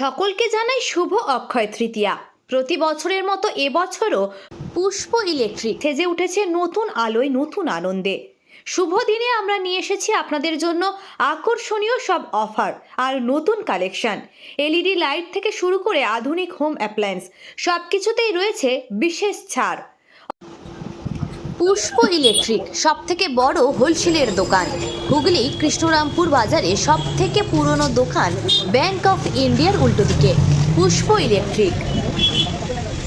সকলকে জানাই শুভ অক্ষয় তৃতীয়া। প্রতি বছরের মতো এবছরও পুষ্প ইলেকট্রিক সেজে উঠেছে নতুন আলোয় নতুন আনন্দে। শুভ দিনে আমরা নিয়ে এসেছি আপনাদের জন্য আকর্ষণীয় সব অফার আর নতুন কালেকশন। এলইডি লাইট থেকে শুরু করে আধুনিক হোম অ্যাপ্লায়েন্স সব কিছুতেই রয়েছে বিশেষ ছাড়। পুষ্প ইলেকট্রিক সব থেকে বড় হোলসেলের দোকান। হুগলি কৃষ্ণরামপুর বাজারে সব থেকে পুরনো দোকান ব্যাংক অফ ইন্ডিয়ার উল্টো দিকে, পুষ্প ইলেকট্রিক।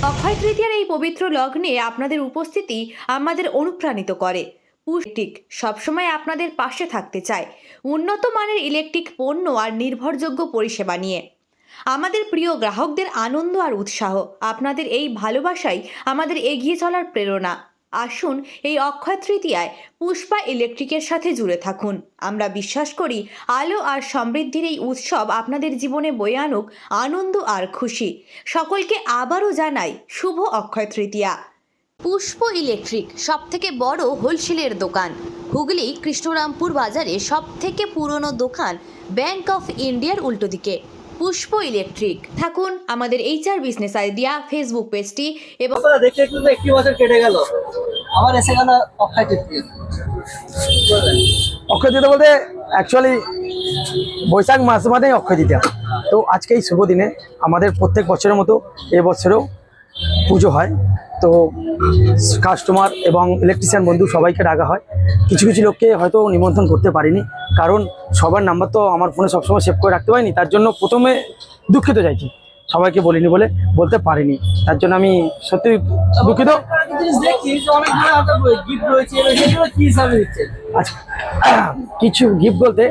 অক্ষয় তৃতীয়ার এই পবিত্র লগ্নে আপনাদের উপস্থিতি আমাদের অনুপ্রাণিত করে। পুষ্টিক সবসময় আপনাদের পাশে থাকতে চায়। উন্নত মানের ইলেকট্রিক পণ্য আর নির্ভরযোগ্য পরিষেবা নিয়ে। আমাদের প্রিয় গ্রাহকদের আনন্দ আর উৎসাহ, আপনাদের এই ভালোবাসাই আমাদের এগিয়ে চলার প্রেরণা। আসুন এই অক্ষয় তৃতীয়ায় পুষ্পা ইলেকট্রিকের সাথে জুড়ে থাকুন। আমরা বিশ্বাস করি আলো আর সমৃদ্ধির এই উৎসব আপনাদের জীবনে বয়ে আনুক আনন্দ আর খুশি। সকলকে আবারও জানাই শুভ অক্ষয় তৃতীয়া। পুষ্প ইলেকট্রিক সব থেকে বড় হোলসেলের দোকান। হুগলি কৃষ্ণরামপুর বাজারে সব থেকে পুরনো দোকান ব্যাংক অফ ইন্ডিয়ার উল্টো দিকে। পুষ্প ইলেকট্রিক। থাকুন আমাদের এইচআর বিজনেস আইডিয়া ফেসবুক পেজটি এবং দেখতে তো একটি বছর কেটে গেল। আবার এসে গেল অক্ষয় তৃতীয়া। অক্ষয় তৃতীয়া বলতে অ্যাকচুয়ালি বৈশাখ মাস মানেই অক্ষয় তৃতীয়া। তো আজকে এই শুভ দিনে আমাদের প্রত্যেক বছরের মতো এবছরেও পুজো হয়। তো কাস্টমার এবং ইলেকট্রিশিয়ান বন্ধু সবাইকে ডাকা হয়। কিছু কিছু লোককে হয়তো নিমন্ত্রণ করতে পারিনি। কারণ সবার নাম্বার তো আমার ফোনে সবসময় সেভ করে রাখতে পারিনি। তার জন্য প্রথমে দুঃখিত চাইছি। সবাইকে বলিনি বলে বলতে পারিনি। তার জন্য আমি সত্যি দুঃখিত। আচ্ছা কিছু গিফট বলতে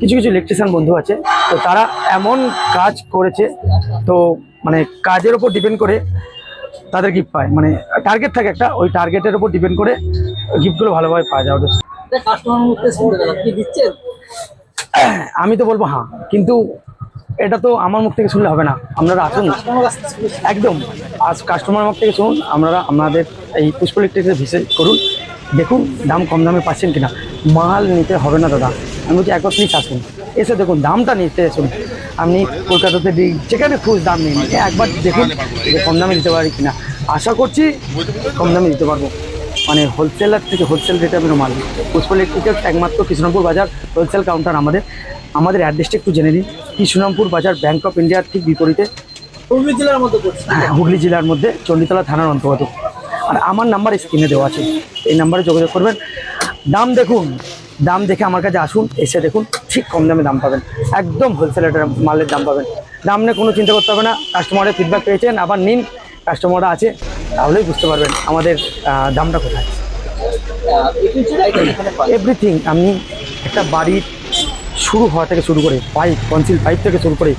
কিছু কিছু ইলেকট্রিশিয়ান বন্ধু আছে। তো তারা এমন কাজ করেছে তো মানে কাজের ওপর ডিপেন্ড করে তাদের গিফট পায়। মানে টার্গেট থাকে একটা ওই টার্গেটের ওপর ডিপেন্ড করে গিফটগুলো ভালোভাবে পাওয়া যায়। দিচ্ছেন? আমি তো বলব হ্যাঁ কিন্তু এটা তো আমার মুখ থেকে শুনলে হবে না, আপনারা আসুন। একদম, আজ কাস্টমার মুখ থেকে শুনুন, আপনারা আপনাদের এই পুষ্প ইলেকট্রিক্সে ভিজিট করুন। দেখুন দাম কম দামে পাচ্ছেন কিনা। মাল নিতে হবে না, দাদা। আমি বলছি একবার প্লিজ আসুন। এসে দেখুন, দামটা নিতে আসুন। আপনি কলকাতাতে দিই যেখানে খুশ দাম নিন। একবার দেখুন যে কম দামে দিতে পারি কিনা। আশা করছি কম দামে দিতে পারব। মানে হোলসেলার থেকে হোলসেল রেটে আমি মাল। পুষ্প ইলেকট্রিক্যাল একমাত্র কৃষ্ণপুর বাজার হোলসেল কাউন্টার আমাদের। আমাদের অ্যাড্রেসটা একটু জেনে নিন। কৃষ্ণরামপুর বাজার ব্যাংক অফ ইন্ডিয়ার ঠিক বিপরীতে। হুগলি জেলার মধ্যে হ্যাঁ, হুগলি জেলার মধ্যে চণ্ডীতলা থানার অন্তর্গত। আর আমার নাম্বার স্ক্রিনে দেওয়া আছে। এই নাম্বারে যোগাযোগ করবেন। দাম দেখুন দাম দেখে আমার কাছে আসুন এসে দেখুন ঠিক কম দামে দাম পাবেন। একদম হোলসেল মালের দাম পাবেন। দাম নিয়ে কোনো চিন্তা করতে হবে না। কাস্টমারের ফিডব্যাক পেয়েছেন আবার নিন। কাস্টমাররা আছে তাহলেই বুঝতে পারবেন আমাদের দামটা কোথায়। এভরিথিং আপনি একটা বাড়ির শুরু হওয়া থেকে শুরু করে পাইপ কনসিল পাইপ থেকে শুরু করে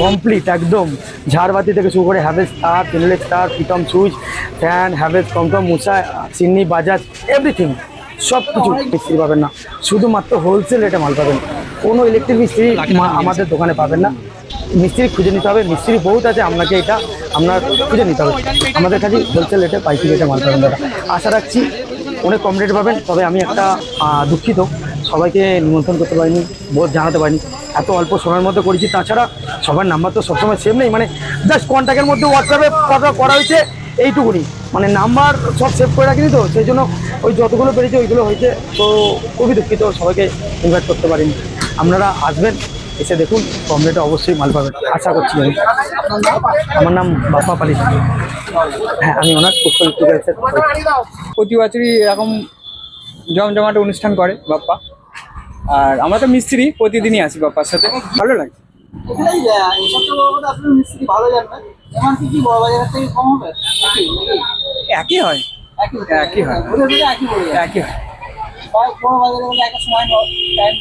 কমপ্লিট একদম ঝাড়বাতি থেকে শুরু করে হ্যাভেলস তার তিনলেক তার প্রীতম সুইচ ফ্যান হ্যাভেলস টমটম মুসা চিন্নি বাজাজ এভরিথিং সব কিছু মিস্ত্রি পাবেন না। শুধুমাত্র হোলসেল রেটে মাল পাবেন। কোনো ইলেকট্রিক মিস্ত্রি আমাদের দোকানে পাবেন না। মিস্ত্রি খুঁজে নিতে হবে। মিস্ত্রি বহুত আছে আপনাকে এটা আপনার খুঁজে নিতে হবে। আমাদের কাছে হোলসেল রেটে পাইকারি রেটে মাল পাবেন দাদা। আশা রাখছি অনেক কম রেট পাবেন। তবে আমি একটা দুঃখিত। সবাইকে নিমন্ত্রণ করতে পারিনি, বোধ জানাতে পারিনি। এত অল্প সময়ের মধ্যে করেছি, তাছাড়া সবার নাম্বার তো সবসময় সেম নেই। মানে জাস্ট কন্ট্যাক্টের মধ্যে হোয়াটসঅ্যাপে কথা করা হয়েছে, এইটুকুনি। মানে নাম্বার সব সেভ করে রাখিনি তো, সেই জন্য ওই যতগুলো পেরেছি ওইগুলো হয়েছে। তো খুবই দুঃখিত, সবাইকে ইনভাইট করতে পারিনি। আপনারা আসবেন, এসে দেখুন, কম রেটে অবশ্যই মাল পাবেন। আশা করছি আমি। আমার নাম বাপ্পা পালি হ্যাঁ আমি ওনার পুষ্প ইলেকট্রিক্যালসের প্রতি বছরই এরকম জমজমাট অনুষ্ঠান করে বাপ্পা। আর আমরা তো মিস্ত্রি প্রতিদিনই আসি বাপ্পার সাথে। ভালো লাগে? একই হয়। একই হয়। একই হয়।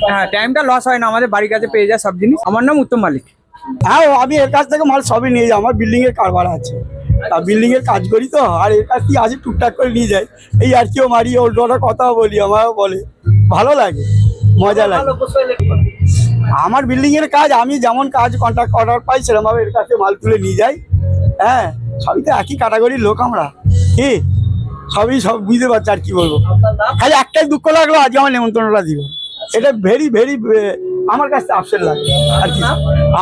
হ্যাঁ টাইমটা লস হয় না। আমাদের বাড়ির কাছে পেয়ে যায় সব জিনিস। আমার নাম উত্তম মালিক। হ্যাঁ আমি এর কাছ থেকে মাল সবই নিয়ে যাই। আমার বিল্ডিং এর কারবার আছে। তা বিল্ডিং এর কাজ করি তো? আর এর কাছ থেকে আসি টুকটাক করে নিয়ে যাই। এই আর কেউ মারি ওল্টো কথা বলি আমারও বলে। ভালো লাগে। মজা লাগে। আমার বিল্ডিং এর কাজ আমি যেমন কাজ কন্ট্রাক্ট অর্ডার পাই সেরকম ভাবে এর কাছে মাল তুলে নিয়ে যাই। হ্যাঁ সবই তো একই ক্যাটাগরির লোক আমরা। কি? সবই সব বুঝতে পারছি আর কি বলব। খালি একটাই দুঃখ লাগল আজকে আমার নেমন্তন্নটা দিল। এটা ভেরি ভেরি আমার কাছে আপসেট লাগে। আর কি।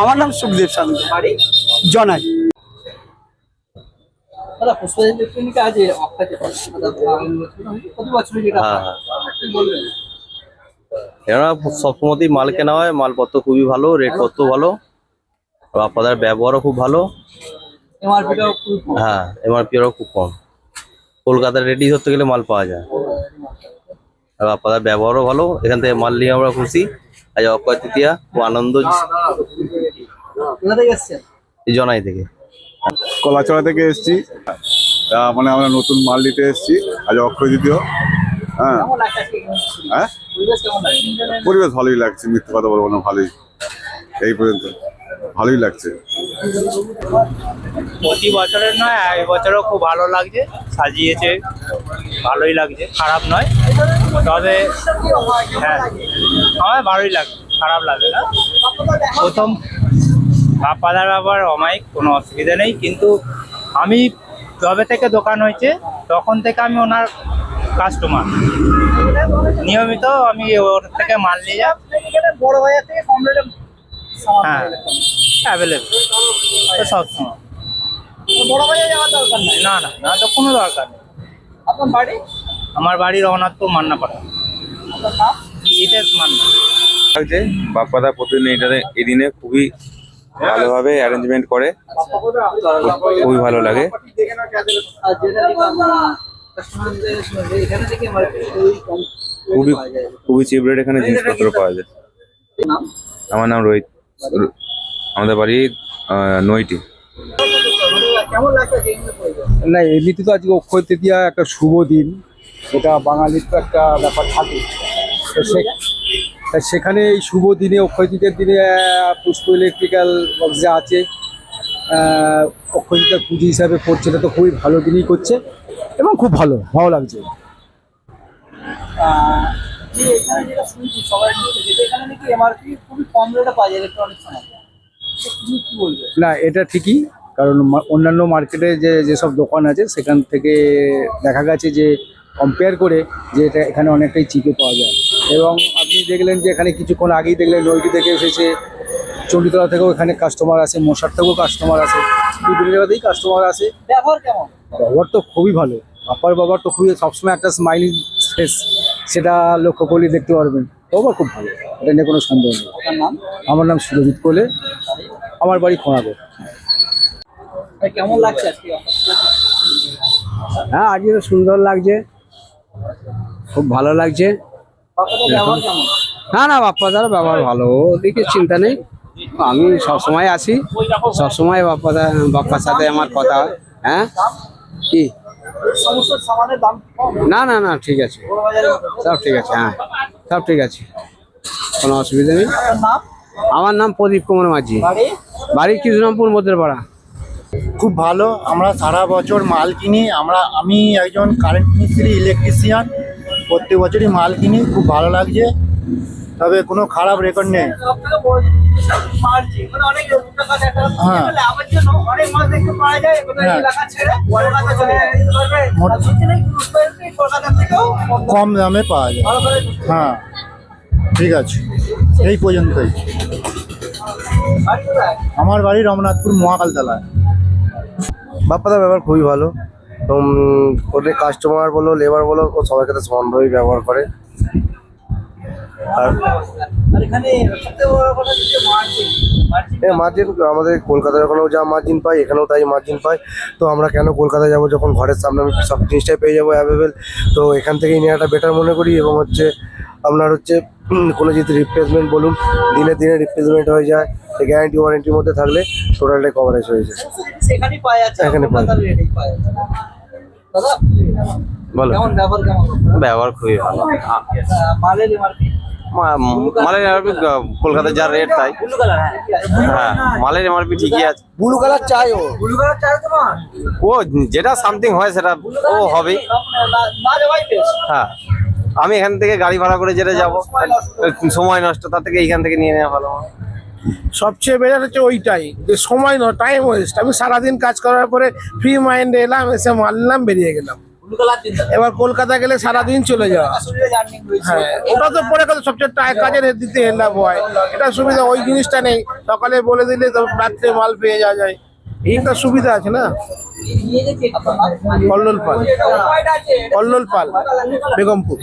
আমার নাম সুখদেব বাড়ি? জনাই। দাদা পুষ্প ইলেকট্রনিক আজ বছরই যেটা হ্যাঁ, হয়। কি বলবেন? এরা সবসময়তেই মাল কেনা হয় মালপত্র খুবই ভালো রেট পত্র ভালো আপনাদের ব্যবহারও খুব ভালো। এমআরপিটাও খুব কম। হ্যাঁ এমআরপিও খুব কম। কলকাতার রেডি ধরতে গেলে মাল পাওয়া যায়। আর আপনাদের ব্যবহারও ভালো এখান থেকে মাল নিয়ে আমরা খুশি। আজ অক্ষয় তৃতীয়া খুব আনন্দ জনাই থেকে। কলাচড়া থেকে এসেছি। মানে আমরা নতুন মাল নিতে এসেছি। আজ অক্ষয় দ্বিতীয় হ্যাঁ? হ্যাঁ? পরিবেশ কেমন লাগছে? পরিবেশ ভালোই লাগছে মিথ্যে কথা বলব না ভালোই। এই পর্যন্ত। ভালোই লাগছে। প্রতি বছরের নয় এই বছরও খুব ভালো লাগছে সাজিয়েছে ভালোই লাগছে খারাপ নয়। তবে হ্যাঁ আমার ভালোই লাগছে খারাপ লাগে না। প্রথম বাপ্পাদার ব্যাপার অমায়িক কোনো অসুবিধা নেই। কিন্তু আমি যবে থেকে দোকান হয়েছে তখন থেকে আমি ওনার কাস্টমার নিয়মিত আমি ওর থেকে মাল নিয়ে যাই। বড় বাজার থেকে কম রেটে হ্যাঁ। অ্যাভেলেবেল সবসময় বড় বাজারে যাওয়ার দরকার নাই না না না, তো কোনো দরকার নেই। আপনার বাড়ি আমার বাড়ি রঘুনাথপুর, মান্নাপাড়া। শীতের মান্না। লাগছে, বাপ্পাদা প্রতিদিন এটাতে এই দিনে খুবই ভালোভাবে অ্যারেঞ্জমেন্ট করে। খুবই ভালো লাগে। খুবই খুবই পাওয়া চিপ রেট এখানে জিনিসপত্র পাওয়া যায়। নাম আমার নাম রোহিত। আমাদের বাড়ি আহ, নইটি কেমন লাগছে যে এখানে পরিবেশ না এমনিতে তো আজকে অক্ষয় তৃতীয়া একটা শুভ দিন। এটা বাঙালির তো একটা ব্যাপার থাকে। তো সে- তা সেখানে এই শুভ দিনে অক্ষয় তৃতীয়ার দিনে আহ, পুষ্প ইলেকট্রিক্যাল যে আছে। আহ, অক্ষয় তৃতীয়ার পুজো হিসাবে করছে এটা তো খুবই ভালো দিনই করছে এবং খুব ভালো ভালো লাগছে। না এটা ঠিকই কারণ অন্যান্য মার্কেটে যে যেসব দোকান আছে সেখান থেকে দেখা গেছে যে কম্পেয়ার করে যে এটা এখানে অনেকটাই চিপে পাওয়া যায়। এবং আপনি দেখলেন যে এখানে কিছুক্ষণ আগেই দেখলেন নৈটি থেকে এসেছে চণ্ডীতলা থেকেও এখানে কাস্টমার আছে মশার থেকেও কাস্টমার আছে বিভিন্ন জায়গাতেই কাস্টমার আছে ব্যবহার কেমন? ব্যবহার তো খুবই ভালো। বাপার বাবার তো খুবই সবসময় একটা স্মাইলিং ফেস সেটা লক্ষ্য করলে দেখতে পারবেন। বাবার খুব ভালো এটা নিয়ে কোনো সন্দেহ নেই। আমার নাম সুরজিৎ কোলে আমার বাড়ি খোঁড়াগড় আর কেমন লাগছে হ্যাঁ আজকে তো সুন্দর লাগছে। খুব ভালো লাগছে। না না বাপ্পা দার ব্যবহার ভালো। ওদিকে চিন্তা নেই। আমি সবসময় আসি সবসময় বাপ্পা বাপ্পার সাথে আমার কথা হয়। হ্যাঁ? কি? না না না, ঠিক আছে। সব ঠিক আছে হ্যাঁ। সব ঠিক আছে। কোনো অসুবিধা নেই। আমার নাম প্রদীপ কুমার মাঝি। বাড়ি বাড়ি কৃষ্ণরামপুর মধ্যের পাড়া খুব ভালো। আমরা সারা বছর মাল কিনি। আমরা, আমি একজন কারেন্ট মিস্ত্রি ইলেকট্রিশিয়ান প্রত্যেক বছরই মাল কিনি। খুব ভালো লাগছে। তবে কোনো খারাপ রেকর্ড নেই। মানে হ্যাঁ। হ্যাঁ। কম- দামে পাওয়া যায়। হ্যাঁ। ঠিক আছে। এই পর্যন্তই। আমার বাড়ি রমনাথপুর মহাকালতলায়। বাপ্পাদার ব্যবহার খুবই ভালো। এবং ওদের কাস্টমার বলো লেবার বলো ও সবার কাছে সমানভাবেই ব্যবহার করে। আর আর এখানে সবথেকে বড় কথা হচ্ছে মার্জিন আমাদের কলকাতার ওখানেও যা মার্জিন পাই এখানেও তাই মার্জিন পাই। তো আমরা কেন কলকাতায় যাব যখন ঘরের সামনে আমি সব জিনিসটাই পেয়ে যাব অ্যাভেলেবেল তো এখান থেকেই নেওয়াটা বেটার মনে করি এবং হচ্ছে আপনার হচ্ছে কোনো যদি রিপ্লেসমেন্ট বলুন দিনে দিনে রিপ্লেসমেন্ট হয়ে যায় গ্যারান্টি ওয়ারেন্টির মধ্যে থাকলে টোটালটাই কভারেজ হয়ে যায়। সমস্ত পাওয়া যাচ্ছে এখানে পাওয়া দাদা বলো। ব্যবহার খুবই ভালো। মালের এমআরপি কলকাতার যা রেট তাই। ব্লু কালার হ্যাঁ। হ্যাঁ মালের এমআরপি ঠিকই আছে। ব্লু কালার চাই ও। ব্লু কালার চাই তোমার? ও যেটা সামথিং হয় সেটা ও বেস্ট হ্যাঁ। আমি এখান থেকে গাড়ি ভাড়া করে যেতে যাব সময় নষ্ট। তার থেকে এইখান থেকে নিয়ে নেওয়া ভালো। আমার। সবচেয়ে বেটার হচ্ছে ওইটাই। যে সময় নয় টাইম ওয়েস্ট আমি সারাদিন কাজ করার পরে ফ্রি মাইন্ডে এলাম এসে মারলাম বেরিয়ে গেলাম। এবার কলকাতা গেলে সারাদিন চলে যাওয়া। হ্যাঁ তো সবচেয়ে কাজের দিতে এটা সুবিধা, ওই জিনিসটা নেই। সকালে বলে দিলে রাত্রে মাল পেয়ে যাওয়া যায়। এইটা সুবিধা আছে না? পাল, বেগমপুর।